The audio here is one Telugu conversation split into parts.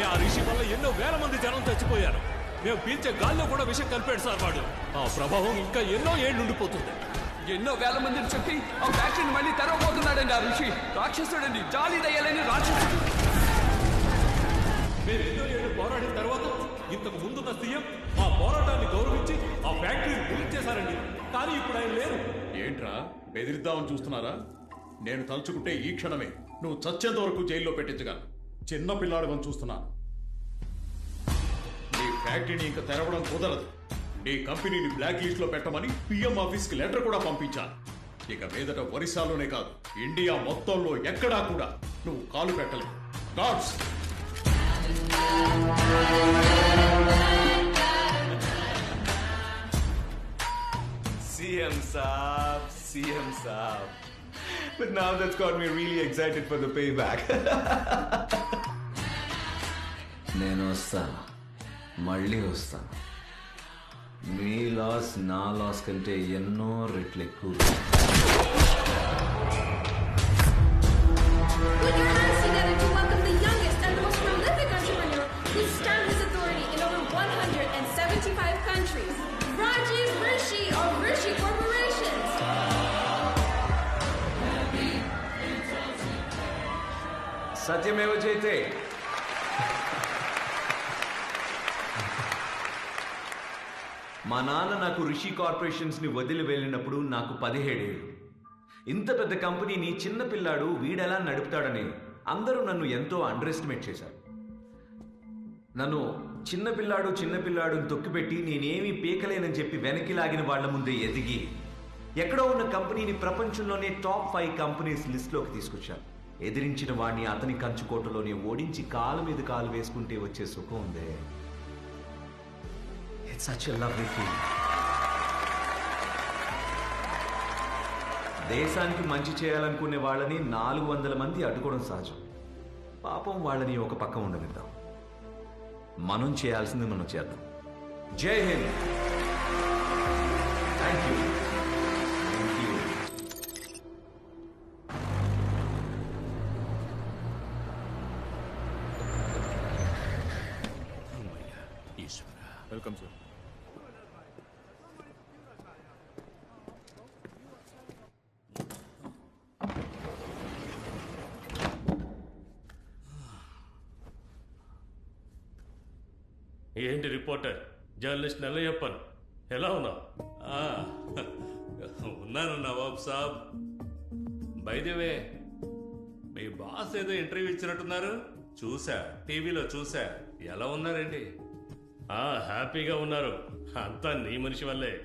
అలాగే ఆ రిషి వల్ల ఎన్నో వేల మంది జనం చచ్చిపోయారు. మేము పీల్చే గాల్లో కూడా విషయం కలిపాడు సార్ వాడు. ఆ ప్రభావం ఇంకా ఎన్నో ఏళ్ళు ఉండిపోతుంది ఎన్నో వేల మందిని చెప్పి ఆ ఫ్యాక్టరీని మళ్ళీ తెరవబోతున్నాడండి ఆ ఋషి రాక్షసుడండి జాలి దయ్యాలని రాక్షసుడు. మేము ఎన్నో ఏళ్ళు పోరాడిన తర్వాత ఇంతకు ముందున్న సీఎం ఆ పోరాటాన్ని గౌరవించి ఆ ఫ్యాక్టరీని గురించేశారండి కానీ ఇప్పుడు ఆయన లేరు. ఏంట్రా? బెదిరిద్దామని చూస్తున్నారా? నేను తలుచుకుంటే ఈ క్షణమే. నువ్వు చచ్చేంత వరకు జైల్లో పెట్టించగలను. చిన్న పిల్లాడమని చూస్తున్నాను. నీ ఫ్యాక్టరీని ఇంకా తెరవడం కుదరదు. నీ కంపెనీని బ్లాక్ లిస్ట్లో పెట్టమని పిఎం ఆఫీస్కి లెటర్ కూడా పంపించాను. ఇక మీదట ఒరిస్సాలోనే కాదు ఇండియా మొత్తంలో ఎక్కడా కూడా నువ్వు కాలు పెట్టలేవు. Gods! CM Saab, CM Saab. But now that's got me really excited for the payback. నేను వస్తాను మళ్ళీ వస్తాను మీ లాస్ నా లాస్ కంటే ఎన్నో రెట్లు ఎక్కువ సత్యమేవ జైతే మా నాన్న నాకు రిషి కార్పొరేషన్స్ని వదిలి వెళ్ళినప్పుడు నాకు పదిహేడేళ్ళు. ఇంత పెద్ద కంపెనీని చిన్న పిల్లాడు వీడెలా నడుపుతాడని అందరూ నన్ను ఎంతో అండర్ ఎస్టిమేట్ చేశారు. నన్ను చిన్నపిల్లాడు చిన్నపిల్లాడుని తొక్కిపెట్టి నేనేమీ పీకలేనని చెప్పి వెనక్కి లాగిన వాళ్ళ ముందే ఎదిగి ఎక్కడో ఉన్న కంపెనీని ప్రపంచంలోనే టాప్ ఫైవ్ కంపెనీస్ లిస్ట్లోకి తీసుకొచ్చాను. ఎదిరించిన వాడిని అతని కంచుకోటలోనే ఓడించి కాలు మీద కాలు వేసుకుంటే వచ్చే సుఖం ఉందే. ఇట్స్ సచ్ లవ్లీ ఫీల్ దేశానికి మంచి చేయాలనుకునే వాళ్ళని నాలుగు వందల మంది అడ్డుకోవడం సహజం. పాపం వాళ్ళని ఒక పక్క ఉండనిద్దాం. మనం చేయాల్సింది మనం చేద్దాం. జై హింద్. థ్యాంక్ యూ ఏంటి రిపోర్టర్? జర్నలిస్ట్ నెల్లయ్యప్పన్ ఎలా ఉన్నావు? ఆ, ఉన్నాను నవాబ్ సాబ్. బైదేవే మీ బాస్ ఏదో ఇంటర్వ్యూ ఇచ్చినట్టున్నారు. చూసా టీవీలో చూసా. ఎలా ఉన్నారండి? ఆ హ్యాపీగా ఉన్నారు. అంతా నీ మనిషి వల్లే.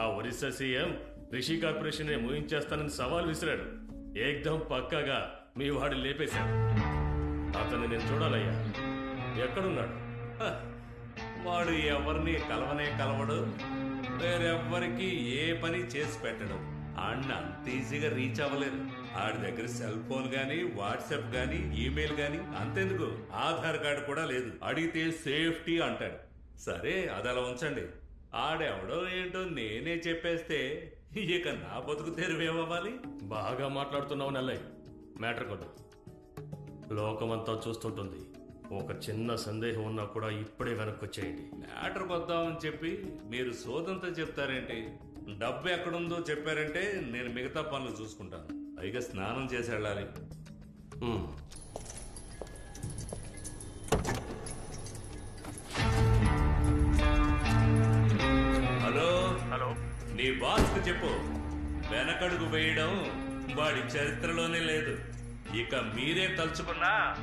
ఆ ఒరిస్సా సీఎం రిషి కార్పొరేషన్ ముగించేస్తానని సవాల్ విసిరాడు. ఏకదం పక్కాగా మీ వాడు లేపేశాడు. అతన్ని నేను చూడాలయ్యా. ఎక్కడున్నాడు? వాడు ఎవరిని కలవనే కలవడు వేరెవ్వరికి ఏ పని చేసి పెట్టడు. ఆడిన అంత ఈజీగా రీచ్ అవ్వలేదు. ఆడి దగ్గర సెల్ ఫోన్ గాని వాట్సాప్ గాని ఈమెయిల్ గాని అంతెందుకు? ఆధార్ కార్డు కూడా లేదు. అడిగితే సేఫ్టీ అంటాడు. సరే అది అలా ఉంచండి. ఆడెవడో ఏంటో నేనే చెప్పేస్తే ఇక నా బతుకు తెరువేమవ్వాలి బాగా మాట్లాడుతున్నావు నెల్లయ్య. మ్యాటర్ కొద్దు లోకమంతా చూస్తుంటుంది. ఒక చిన్న సందేహం ఉన్నా కూడా ఇప్పుడే వెనక్కి వచ్చేయండి మ్యాటర్ కొద్దామని చెప్పి మీరు సోదంతా చెప్తారేంటి? డబ్బు ఎక్కడుందో చెప్పారంటే నేను మిగతా పనులు చూసుకుంటాను. పైగా స్నానం చేసి వెళ్ళాలి. హలో? హలో. నీ బాస్కు చెప్పు. వెనకడుగు వేయడం వాడి చరిత్రలోనే లేదు. ఇక మీరే తలుచుకున్నా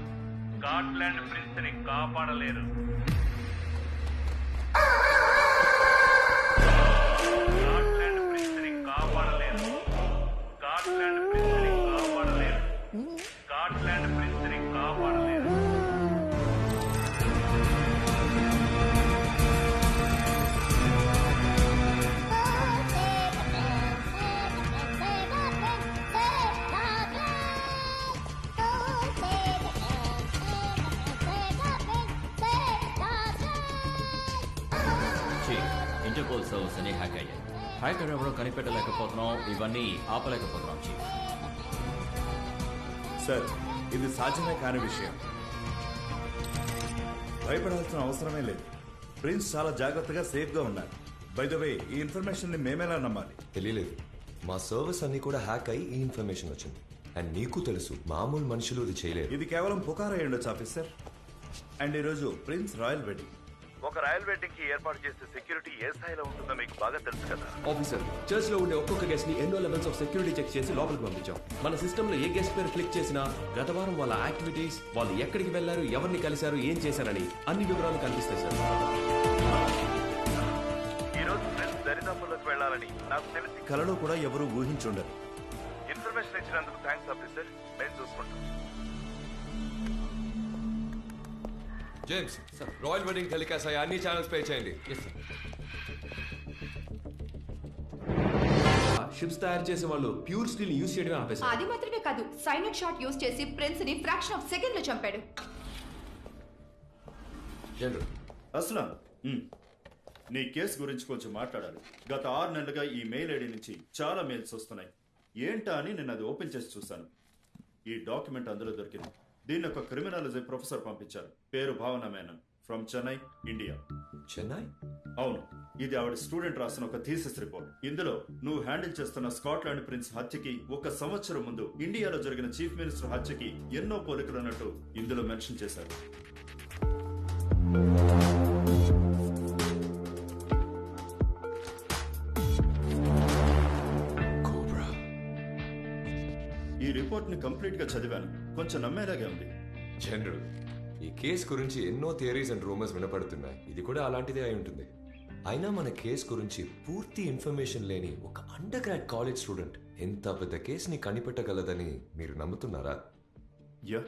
స్కాట్లాండ్ ప్రిన్స్ని కాపాడలేరు. హ్యాకర్ ఎవరో కనిపెట్టలేకపోతున్నాం. ఇవన్నీ ఆపలేకపోతున్నాం చీఫ్. సార్ ఇది సాధ్యమే కాని విషయం. భయపడాల్సిన అవసరమే లేదు. ప్రిన్స్ చాలా జాగ్రత్తగా సేఫ్గా ఉన్నారు. బై ద వే ఈ ఇన్ఫర్మేషన్ని మేమేలా నమ్మాలి? తెలియలేదు మా సర్వీస్ అన్ని కూడా హ్యాక్ అయి ఈ ఇన్ఫర్మేషన్ వచ్చింది. అండ్ నీకు తెలుసు మామూలు మనుషులు ఇది చేయలేరు. ఇది కేవలం పుకార్ అయి ఉండొచ్చు ఆఫీసర్. అండ్ ఈరోజు ప్రిన్స్ రాయల్ వెడ్డింగ్. ఒక రాయల్ వెడ్డింగ్కి ఏర్పాటు చేసే సెక్యూరిటీ ఏ స్థాయిలో ఉంటుందో మీకు బాగా తెలుసు కదా. ఆఫీసర్ చర్చ్లో ఉండే ఒక్కొక్క గెస్ట్ని ఎన్నో లెవెల్స్ ఆఫ్ సెక్యూరిటీ చెక్ చేసి లోపలికి పంపించాం. మన సిస్టమ్లో ఏ గెస్ట్ పేరు క్లిక్ చేసినా గత వారం వాళ్ళ యాక్టివిటీస్ వాళ్ళు ఎక్కడికి వెళ్ళారు ఎవరిని కలిశారు ఏం చేశారని అన్ని వివరాలు కనిపిస్తాయి సార్ ఈ రోజు ప్రిన్స్ దరిదాపుల్లోకి వెళ్ళాలని నాకు తెలిసి కలలో కూడా ఎవరు ఊహించుండరు. ఇన్ఫర్మేషన్ ఇచ్చినందుకు థ్యాంక్స్ ఆఫీసర్ నేను చూసుకుంటాను జేమ్స్ రాయల్ వెడ్డింగ్ టెలికాస్ట్ అయ్యి అన్ని ఛానల్స్ పే చేయండి. షిప్స్ తయారు చేసే వాళ్ళు ప్యూర్ స్టీల్ యూజ్ చేయడమే ఆపేశారు. అది మాత్రమే కాదు సైనట్ షాట్ యూజ్ చేసి ప్రిన్స్ని ఫ్రాక్షన్ ఆఫ్ సెకండ్లో చంపాడు జనరల్ అస్లాం. నీ కేసు గురించి కొంచెం మాట్లాడాలి. గత ఆరు నెలలుగా ఈ మెయిల్ ఐడి నుంచి చాలా మెయిల్స్ వస్తున్నాయి. ఏంటా అని నేను అది ఓపెన్ చేసి చూశాను. ఈ డాక్యుమెంట్ అందులో దొరికింది. దీన్ని ఒక క్రిమినాలజీ ప్రొఫెసర్ పంపించారు. పేరు భావన మేనన్. ఫ్రమ్ చెన్నై ఇండియా చెన్నై అవును. ఇది ఆవిడ స్టూడెంట్ రాసిన ఒక థీసిస్ రిపోర్ట్ ఇందులో నువ్వు హ్యాండిల్ చేస్తున్న స్కాట్లాండ్ ప్రిన్స్ హత్యకి ఒక సంవత్సరం ముందు ఇండియాలో జరిగిన చీఫ్ మినిస్టర్ హత్యకి ఎన్నో పోలికలు ఉన్నట్టు ఇందులో మెన్షన్ చేశారు. ఈ రిపోర్ట్ని కంప్లీట్గా చదివాను. కొంచెం నమ్మేలాగే ఉంది. జనరల్ ఈ కేసు గురించి ఎన్నో థియరీస్ అండ్ రూమర్స్ వినపడుతున్నాయి. ఇది కూడా అలాంటిదే అయి ఉంటుంది. అయినా మన కేసు గురించి పూర్తి ఇన్ఫర్మేషన్ లేని ఒక అండర్ గ్రాడ్ కాలేజ్ స్టూడెంట్ ఎంత పెద్ద కేసుని కనిపెట్టగలదని మీరు నమ్ముతున్నారా? యా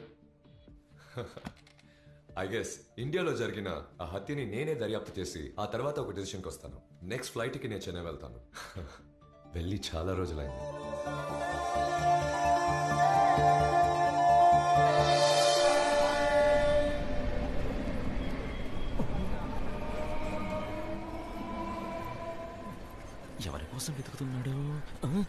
ఐ గెస్ ఇండియాలో జరిగిన ఆ హత్యని నేనే దర్యాప్తు చేసి ఆ తర్వాత ఒక డెసిషన్కి వస్తాను. నెక్స్ట్ ఫ్లైట్కి నేను చెన్నై వెళ్తాను. వెళ్ళి చాలా రోజులైంది. కోసం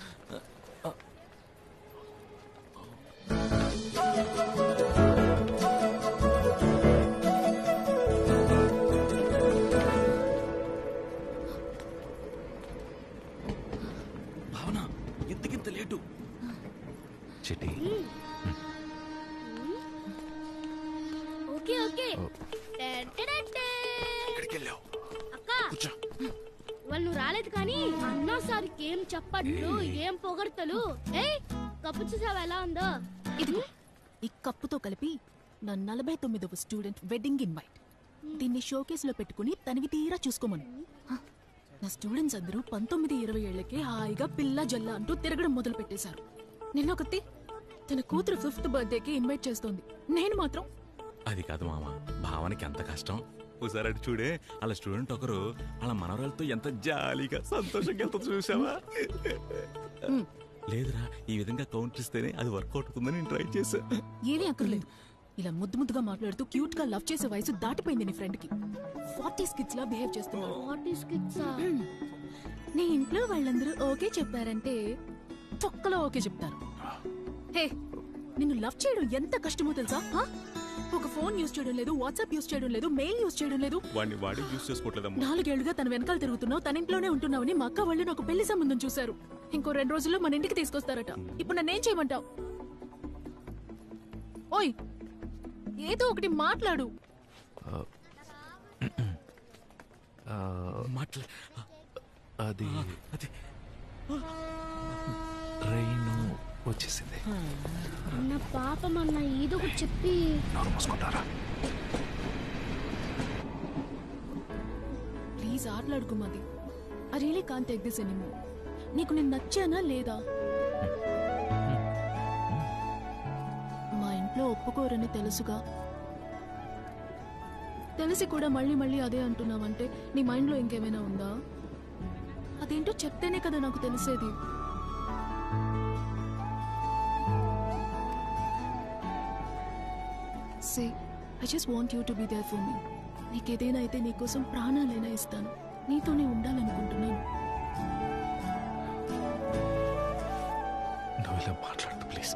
చప్పట్లు ఏం పొగడతలు? ఏయ్ కప్పు చూసావా ఎలా ఉందో? ఇదిగో ఈ కప్పుతో కలిపి నా నలభై తొమ్మిదవ స్టూడెంట్ వెడ్డింగ్ ఇన్వైట్. దీన్ని షోకేస్లో పెట్టుకుని తనివి తీరా చూసుకోమను. హ, నా స్టూడెంట్స్ అందరూ పంతొమ్మిది ఇరవై ఏళ్ళకే హాయిగా పిల్ల జల్ల అంటూ తిరగడం మొదలు పెట్టేశారు. నిన్నొకతి తన కూతురు ఫిఫ్త్ బర్త్డేకి ఇన్వైట్ చేస్తోంది. నేను మాత్రం అది కాదు మామ భావనకి ఎంత కష్టం. ఒకసారి అటు చూడే అలా స్టూడెంట్ ఒకరు అలా మనవరాలతో ఎంత జాలీగా సంతోషంగా వెళ్తుంది చూసావా లేదురా ఈ విధంగా కౌంటర్ ఇస్తేనే అది వర్కౌట్ అవుతుందని నేను ట్రై చేశా. ఏమీ అక్కర్లేదు. ఇలా ముద్దు ముద్దుగా మాట్లాడుతూ క్యూట్గా లవ్ చేసే వయసు దాటిపోయింది నీ ఫ్రెండ్కి. ఫార్టీ స్కిట్స్ లా బిహేవ్ చేస్తున్నావు నీ ఇంట్లో వాళ్ళందరూ ఓకే చెప్పారంటే తొక్కలో ఓకే చెప్తారు. హే నిన్ను లవ్ చేయడం ఎంత కష్టమో తెలుసా? హా? ఒక ఫోన్ యూజ్ చేయడం లేదు వాట్సాప్ యూజ్ చేయడం లేదు మెయిల్ యూజ్ చేయడం లేదు. వాడిని వాడి యూస్ చేసుకోవట్లేదమ్మా. నాలుగేళ్ళుగా తన వెనకాల తిరుగుతున్నావు తన ఇంట్లోనే ఉంటున్నావని మా అక్క వాళ్ళు నాకు పెళ్ళి సంబంధం చూశారు. ఇంకో రెండు రోజుల్లో మన ఇంటికి తీసుకొస్తారట. ఇప్పుడు నన్నేం చేయమంటావు? ఓయ్ ఏదో ఒకటి మాట్లాడు. మాట్లా అది అది ట్రైన్ వచ్చేసింది. అన్న పాపం అన్న ఏదో ఒకటి చెప్పి. మూసుకుంటారా? Please ఆటలాడుకోమది I really can't take this anymore నీకు నేను నచ్చానా లేదా? మా ఇంట్లో ఒప్పుకోరని తెలుసుగా. తెలిసి కూడా మళ్ళీ మళ్ళీ అదే అంటున్నావంటే నీ మైండ్లో ఇంకేమైనా ఉందా? అదేంటో చెప్తేనే కదా నాకు తెలిసేది. I just want you to be there for me నీకేదైనా అయితే నీకోసం ప్రాణాలైనా ఇస్తాను. నీతోనే ఉండాలనుకుంటున్నాను. నువ్వు ఇలా మాట్లాడదు please.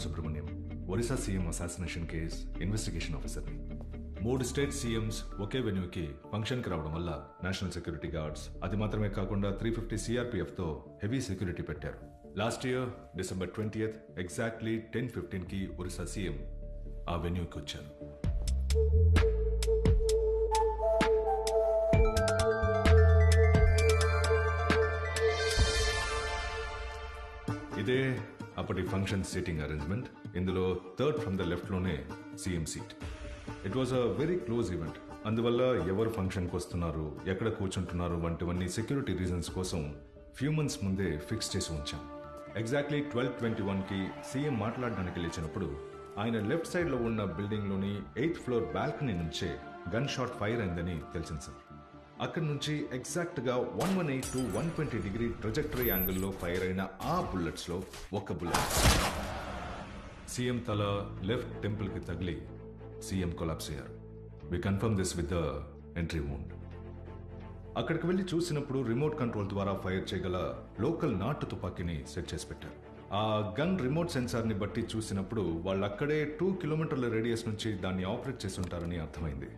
Subrahmanyam Orissa CM assassination case investigation ఆఫీసర్ని మూడు స్టేట్ సీఎంస్ ఒకే వెన్యూకి ఫంక్షన్కి రావడం వల్ల నేషనల్ సెక్యూరిటీ గార్డ్స్ అది మాత్రమే కాకుండా త్రీ ఫిఫ్టీ సిఆర్పిఎఫ్తో హెవీ సెక్యూరిటీ పెట్టారు. Last year December twenty exactly ten ఫిఫ్టీన్కి Orissa CM ఆ వెన్యూకి వచ్చారు. ఇదే అప్పటి ఫంక్షన్ సీటింగ్ అరేంజ్మెంట్ ఇందులో third from the లెఫ్ట్లోనే CM seat it was a very close event అందువల్ల ఎవరు ఫంక్షన్కి వస్తున్నారు ఎక్కడ కూర్చుంటున్నారు వంటివన్నీ సెక్యూరిటీ రీజన్స్ కోసం ఫ్యూ మంత్స్ ముందే ఫిక్స్ చేసి ఉంచాం. ఎగ్జాక్ట్లీ ట్వెల్వ్ ట్వంటీ వన్కి సీఎం మాట్లాడడానికి లేచినప్పుడు ఆయన లెఫ్ట్ సైడ్లో ఉన్న బిల్డింగ్లోని ఎయిత్ ఫ్లోర్ బాల్కనీ నుంచే గన్ షాట్ ఫైర్ అయిందని తెలిసింది సార్. అక్కడి నుంచి ఎగ్జాక్ట్గా one one eight two one twenty degree projectory యాంగిల్లో ఫైర్ అయిన ఆ బుల్లెట్స్లో ఒక బుల్లెట్. సీఎం తల లెఫ్ట్ టెంపుల్కి తగిలి సీఎం కొలాప్స్ అయ్యారు. We confirm this with the entry wound అక్కడికి వెళ్ళి చూసినప్పుడు రిమోట్ కంట్రోల్ ద్వారా ఫైర్ చేయగల లోకల్ నాటు తుపాకీని సెట్ చేసి పెట్టారు. ఆ గన్ రిమోట్ సెన్సార్ని బట్టి చూసినప్పుడు వాళ్ళు అక్కడే టూ కిలోమీటర్ల రేడియస్ నుంచి దాన్ని ఆపరేట్ చేసి ఉంటారని అర్థమైంది.